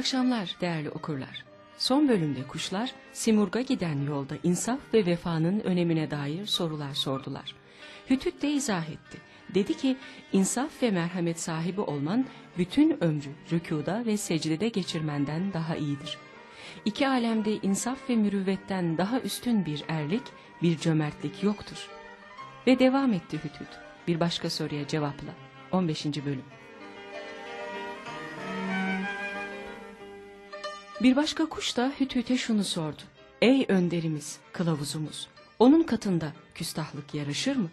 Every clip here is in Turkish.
Akşamlar değerli okurlar. Son bölümde kuşlar Simurg'a giden yolda insaf ve vefanın önemine dair sorular sordular. Hütüt de izah etti. Dedi ki insaf ve merhamet sahibi olman bütün ömrü rükuda ve secdede geçirmenden daha iyidir. İki alemde insaf ve mürüvvetten daha üstün bir erlik, bir cömertlik yoktur. Ve devam etti Hütüt. Bir başka soruya cevapla. 15. bölüm. Bir başka kuş da Hütüt'e şunu sordu. Ey önderimiz, kılavuzumuz, onun katında küstahlık yaraşır mı?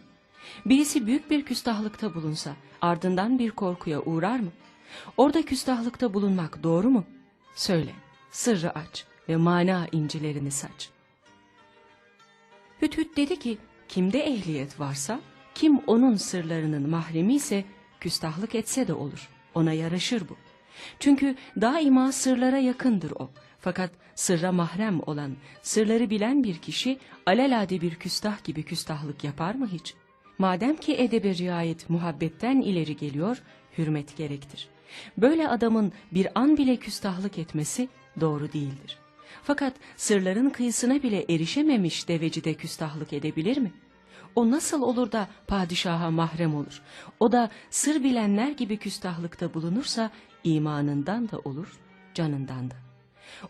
Birisi büyük bir küstahlıkta bulunsa ardından bir korkuya uğrar mı? Orada küstahlıkta bulunmak doğru mu? Söyle, sırrı aç ve mana incilerini saç. Hüt dedi ki, kimde ehliyet varsa, kim onun sırlarının mahremi ise küstahlık etse de olur. Ona yaraşır bu. Çünkü daima sırlara yakındır o. Fakat sırra mahrem olan, sırları bilen bir kişi alelade bir küstah gibi küstahlık yapar mı hiç? Madem ki edebe riayet muhabbetten ileri geliyor, hürmet gerektir. Böyle adamın bir an bile küstahlık etmesi doğru değildir. Fakat sırların kıyısına bile erişememiş deveci de küstahlık edebilir mi? O nasıl olur da padişaha mahrem olur? O da sır bilenler gibi küstahlıkta bulunursa imanından da olur, canından da.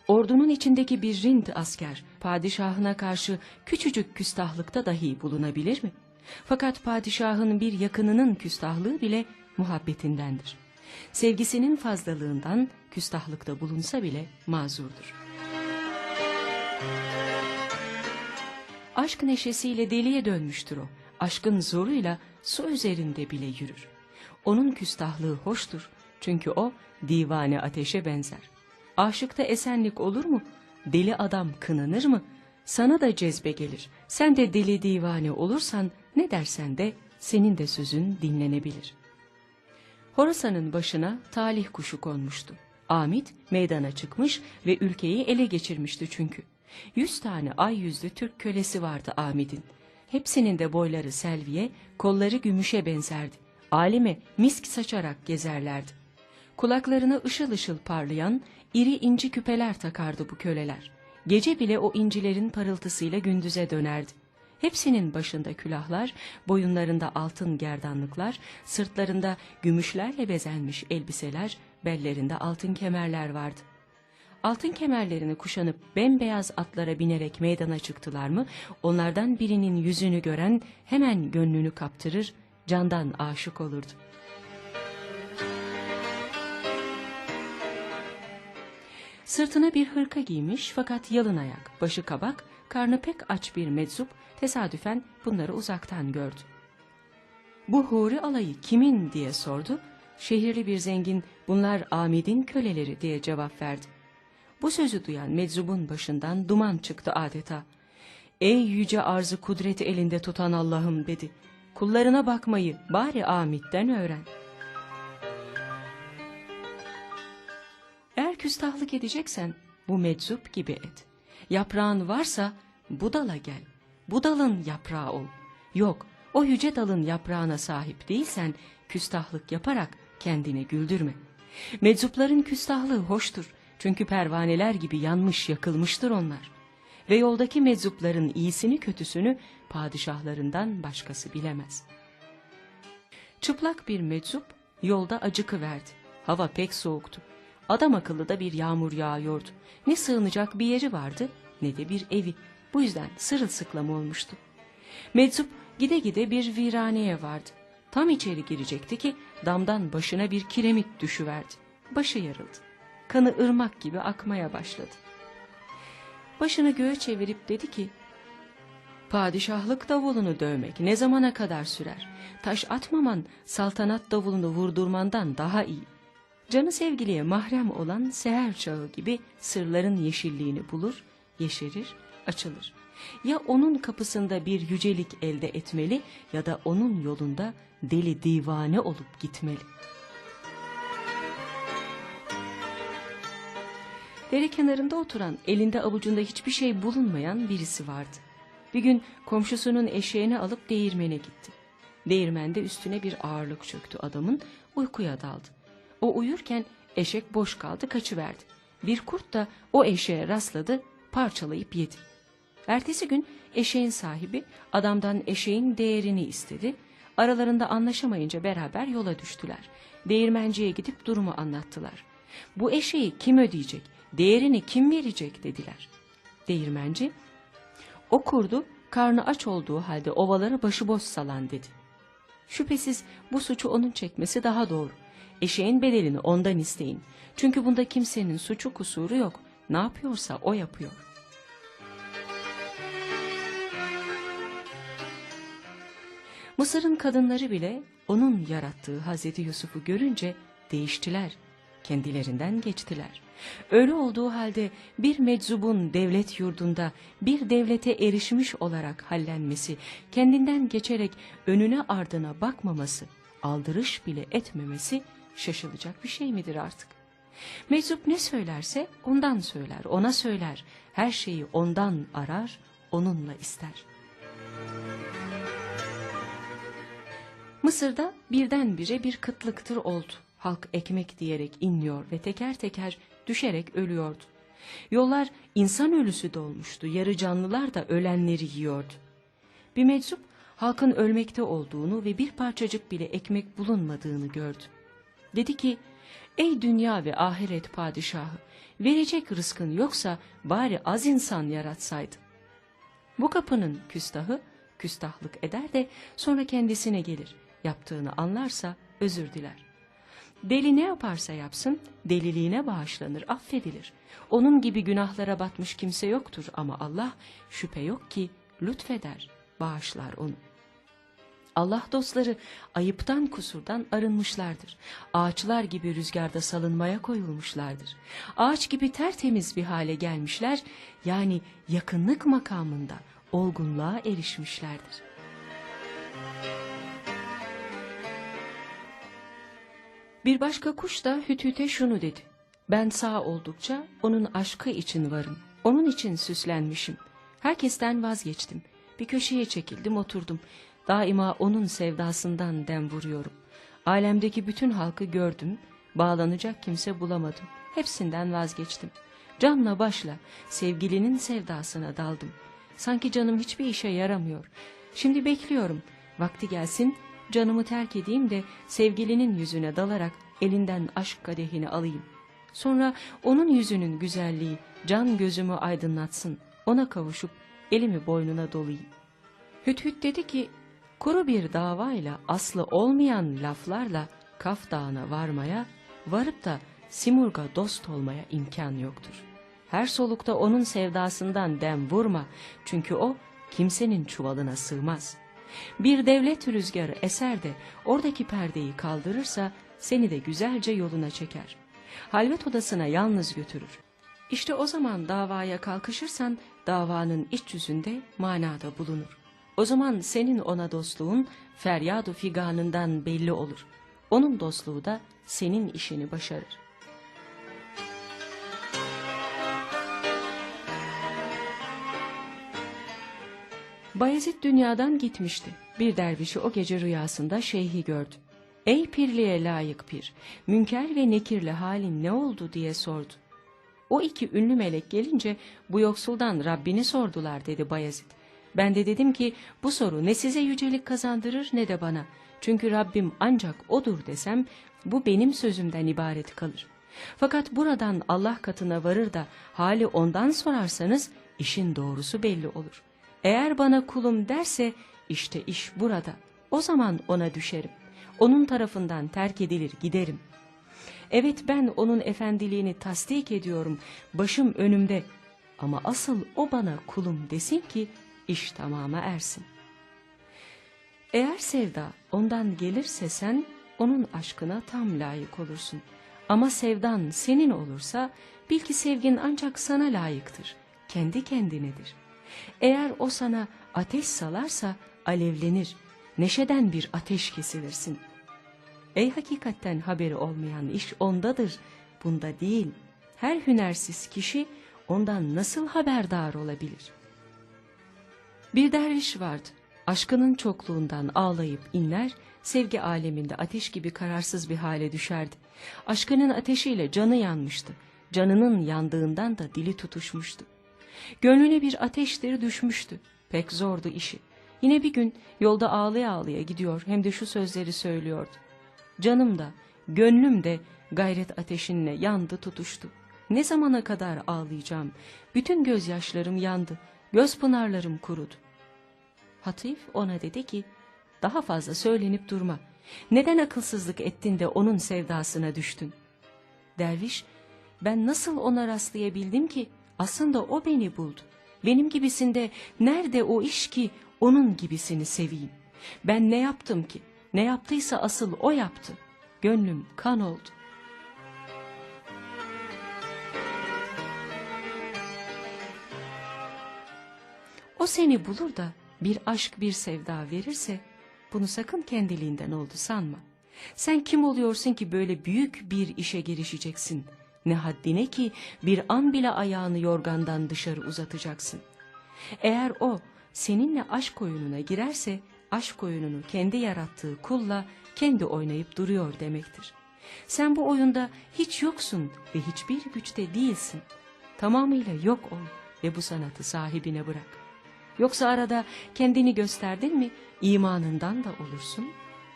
Ordunun içindeki bir rind asker padişahına karşı küçücük küstahlıkta dahi bulunabilir mi? Fakat padişahın bir yakınının küstahlığı bile muhabbetindendir. Sevgisinin fazlalığından küstahlıkta bulunsa bile mazurdur. Aşk neşesiyle deliye dönmüştür o. Aşkın zoruyla su üzerinde bile yürür. Onun küstahlığı hoştur. Çünkü o divane ateşe benzer. Aşıkta esenlik olur mu? Deli adam kınanır mı? Sana da cezbe gelir. Sen de deli divane olursan ne dersen de senin de sözün dinlenebilir. Horasan'ın başına talih kuşu konmuştu. Amit meydana çıkmış ve ülkeyi ele geçirmişti çünkü. Yüz tane ay yüzlü Türk kölesi vardı Amid'in. Hepsinin de boyları selviye, kolları gümüşe benzerdi. Alime misk saçarak gezerlerdi. Kulaklarına ışıl ışıl parlayan iri inci küpeler takardı bu köleler. Gece bile o incilerin parıltısıyla gündüze dönerdi. Hepsinin başında külahlar, boyunlarında altın gerdanlıklar, sırtlarında gümüşlerle bezenmiş elbiseler, bellerinde altın kemerler vardı. Altın kemerlerini kuşanıp bembeyaz atlara binerek meydana çıktılar mı, onlardan birinin yüzünü gören hemen gönlünü kaptırır, candan aşık olurdu. Sırtına bir hırka giymiş fakat yalın ayak, başı kabak, karnı pek aç bir meczup tesadüfen bunları uzaktan gördü. Bu huri alayı kimin diye sordu. Şehirli bir zengin bunlar Amid'in köleleri diye cevap verdi. Bu sözü duyan meczubun başından duman çıktı adeta. Ey yüce arzı kudreti elinde tutan Allah'ım dedi. Kullarına bakmayı bari Amid'den öğren. Küstahlık edeceksen bu meczup gibi et. Yaprağın varsa bu dala gel. Bu dalın yaprağı ol. Yok o yüce dalın yaprağına sahip değilsen küstahlık yaparak kendini güldürme. Meczupların küstahlığı hoştur. Çünkü pervaneler gibi yanmış yakılmıştır onlar. Ve yoldaki meczupların iyisini kötüsünü padişahlarından başkası bilemez. Çıplak bir meczup yolda acıkı verdi. Hava pek soğuktu. Adam akıllı da bir yağmur yağıyordu. Ne sığınacak bir yeri vardı ne de bir evi. Bu yüzden sırılsıklam olmuştu. Meczup gide gide bir viraneye vardı. Tam içeri girecekti ki damdan başına bir kiremit düşüverdi. Başı yarıldı. Kanı ırmak gibi akmaya başladı. Başını göğe çevirip dedi ki, Padişahlık davulunu dövmek ne zamana kadar sürer? Taş atmaman saltanat davulunu vurdurmandan daha iyi. Canı sevgiliye mahrem olan seher çağı gibi sırların yeşilliğini bulur, yeşerir, açılır. Ya onun kapısında bir yücelik elde etmeli ya da onun yolunda deli divane olup gitmeli. Dere kenarında oturan, elinde avucunda hiçbir şey bulunmayan birisi vardı. Bir gün komşusunun eşeğini alıp değirmene gitti. Değirmende üstüne bir ağırlık çöktü adamın, uykuya daldı. O uyurken Eşek boş kaldı kaçıverdi. Bir kurt da o eşeğe rastladı parçalayıp yedi. Ertesi gün eşeğin sahibi adamdan eşeğin değerini istedi. Aralarında anlaşamayınca beraber yola düştüler. Değirmenciye gidip durumu anlattılar. Bu eşeği kim ödeyecek, değerini kim verecek dediler. Değirmenci, o kurdu karnı aç olduğu halde ovalara başıboş salan dedi. Şüphesiz bu suçu onun çekmesi daha doğru. Eşeğin bedelini ondan isteyin. Çünkü bunda kimsenin suçu kusuru yok. Ne yapıyorsa o yapıyor. Mısır'ın kadınları bile onun yarattığı Hazreti Yusuf'u görünce değiştiler. Kendilerinden geçtiler. Öyle olduğu halde bir meczubun devlet yurdunda bir devlete erişmiş olarak hallenmesi, kendinden geçerek önüne ardına bakmaması, aldırış bile etmemesi şaşılacak bir şey midir artık? Meczup ne söylerse ondan söyler, ona söyler. Her şeyi ondan arar, onunla ister. Mısır'da birdenbire bir kıtlıktır oldu. Halk ekmek diyerek inliyor ve teker teker düşerek ölüyordu. Yollar insan ölüsü dolmuştu, yarı canlılar da ölenleri yiyordu. Bir meczup halkın ölmekte olduğunu ve bir parçacık bile ekmek bulunmadığını gördü. Dedi ki, ey dünya ve ahiret padişahı, verecek rızkın yoksa bari az insan yaratsaydın. Bu kapının küstahı küstahlık eder de sonra kendisine gelir. Yaptığını anlarsa özür diler. Deli ne yaparsa yapsın deliliğine bağışlanır, affedilir. Onun gibi günahlara batmış kimse yoktur ama Allah şüphe yok ki lütfeder, bağışlar onu. Allah dostları ayıptan kusurdan arınmışlardır. Ağaçlar gibi rüzgarda salınmaya koyulmuşlardır. Ağaç gibi tertemiz bir hale gelmişler, yani yakınlık makamında olgunluğa erişmişlerdir. Bir başka kuş da Hütüt'e şunu dedi. Ben sağ oldukça onun aşkı için varım. Onun için süslenmişim. Herkesten vazgeçtim. Bir köşeye çekildim oturdum. Daima onun sevdasından dem vuruyorum. Alemdeki bütün halkı gördüm. Bağlanacak kimse bulamadım. Hepsinden vazgeçtim. Canla başla sevgilinin sevdasına daldım. Sanki canım hiçbir işe yaramıyor. Şimdi bekliyorum. Vakti gelsin canımı terk edeyim de sevgilinin yüzüne dalarak elinden aşk kadehini alayım. Sonra onun yüzünün güzelliği can gözümü aydınlatsın. Ona kavuşup elimi boynuna dolayayım. Hüt hüt dedi ki kuru bir davayla aslı olmayan laflarla Kaf Dağı'na varmaya varıp da Simurg'a dost olmaya imkan yoktur. Her solukta onun sevdasından dem vurma çünkü o kimsenin çuvalına sığmaz.'' Bir devlet rüzgarı eser de oradaki perdeyi kaldırırsa seni de güzelce yoluna çeker. Halvet odasına yalnız götürür. İşte o zaman davaya kalkışırsan davanın iç yüzünde manada bulunur. O zaman senin ona dostluğun feryadu figanından belli olur. Onun dostluğu da senin işini başarır. Bayezid dünyadan gitmişti. Bir dervişi o gece rüyasında şeyhi gördü. Ey pirliğe layık pir, münker ve nekirle halin ne oldu diye sordu. O iki ünlü melek gelince bu yoksuldan Rabbini sordular dedi Bayezid. Ben de dedim ki bu soru ne size yücelik kazandırır ne de bana. Çünkü Rabbim ancak odur desem bu benim sözümden ibaret kalır. Fakat buradan Allah katına varır da hali ondan sorarsanız işin doğrusu belli olur. Eğer bana kulum derse işte iş burada. O zaman ona düşerim. Onun tarafından terk edilir giderim. Evet ben onun efendiliğini tasdik ediyorum. Başım önümde. Ama asıl o bana kulum desin ki iş tamama ersin. Eğer sevda ondan gelirse sen onun aşkına tam layık olursun. Ama sevdan senin olursa bil ki sevgin ancak sana layıktır. Kendi kendinedir.'' Eğer o sana ateş salarsa alevlenir, neşeden bir ateş kesilirsin. Ey hakikatten haberi olmayan iş ondadır, bunda değil. Her hünersiz kişi ondan nasıl haberdar olabilir? Bir derviş vardı. Aşkının çokluğundan ağlayıp inler, sevgi aleminde ateş gibi kararsız bir hale düşerdi. Aşkının ateşiyle canı yanmıştı. Canının yandığından da dili tutuşmuştu. Gönlüne bir ateşleri düşmüştü. Pek zordu işi. Yine bir gün yolda ağlaya ağlaya gidiyor hem de şu sözleri söylüyordu. Canım da, gönlüm de gayret ateşinle yandı tutuştu. Ne zamana kadar ağlayacağım? Bütün gözyaşlarım yandı. Göz pınarlarım kurudu. Hatif ona dedi ki, daha fazla söylenip durma. Neden akılsızlık ettin de onun sevdasına düştün? Derviş, ben nasıl ona rastlayabildim ki? Aslında o beni buldu. Benim gibisinde nerede o iş ki onun gibisini seveyim? Ben ne yaptım ki? Ne yaptıysa asıl o yaptı. Gönlüm kan oldu. O seni bulur da bir aşk bir sevda verirse bunu sakın kendiliğinden oldu sanma. Sen kim oluyorsun ki böyle büyük bir işe girişeceksin? Ne haddine ki bir an bile ayağını yorgandan dışarı uzatacaksın. Eğer o seninle aşk oyununa girerse aşk oyununu kendi yarattığı kulla kendi oynayıp duruyor demektir. Sen bu oyunda hiç yoksun ve hiçbir güçte değilsin. Tamamıyla yok ol ve bu sanatı sahibine bırak. Yoksa arada kendini gösterdin mi imanından da olursun,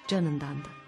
canından da.